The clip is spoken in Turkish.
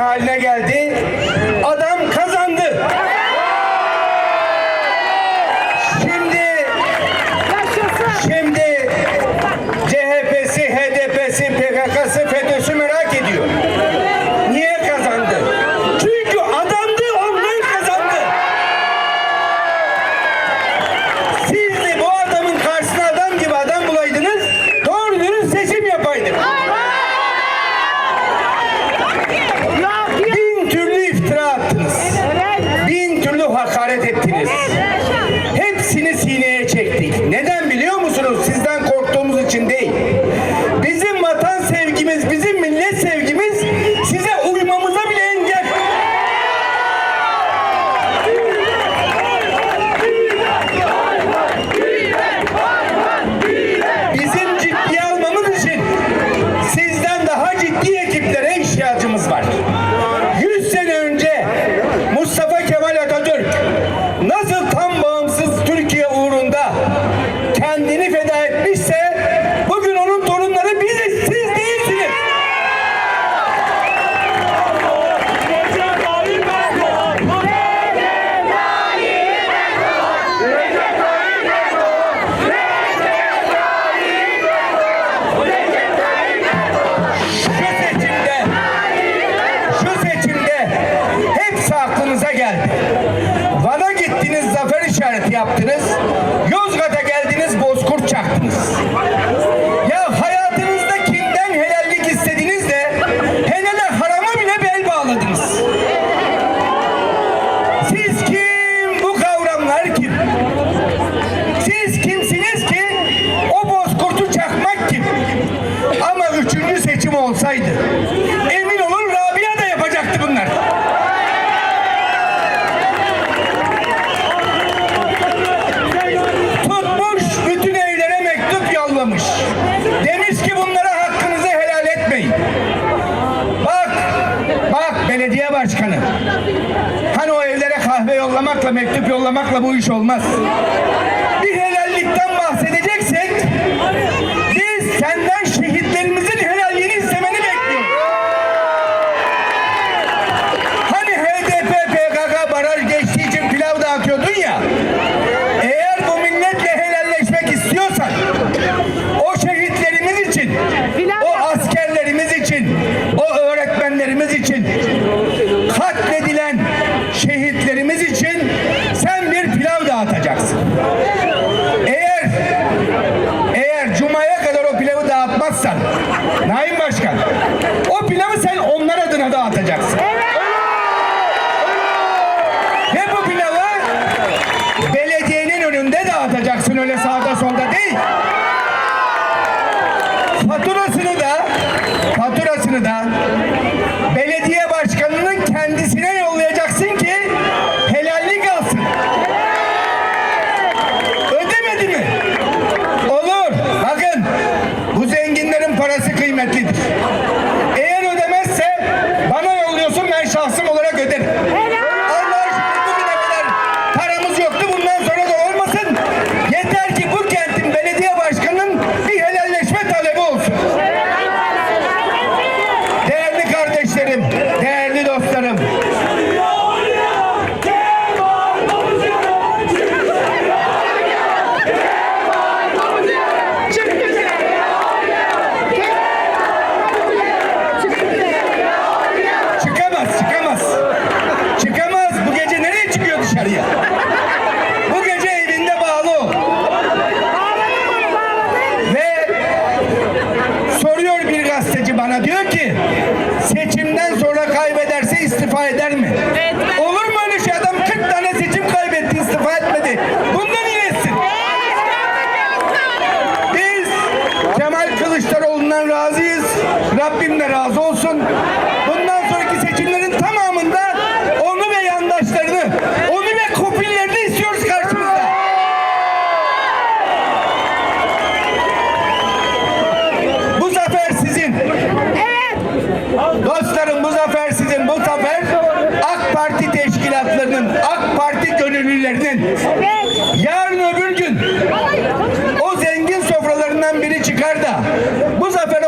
haline geldi. belediye başkanı. Hani o evlere kahve yollamakla, mektup yollamakla bu iş olmaz. Bir helallikten bahsedeceksek katledilen şehitlerimiz için sen bir pilav dağıtacaksın. Eğer eğer cumaya kadar o pilavı dağıtmazsan Naim Başkan o pilavı sen onlar adına dağıtacaksın. Evet. Ve bu pilavı belediyenin önünde dağıtacaksın öyle sağ নেতৃত্ব All right, Daddy Man. misin? Yarın öbür gün. O zengin sofralarından biri çıkar da bu zafer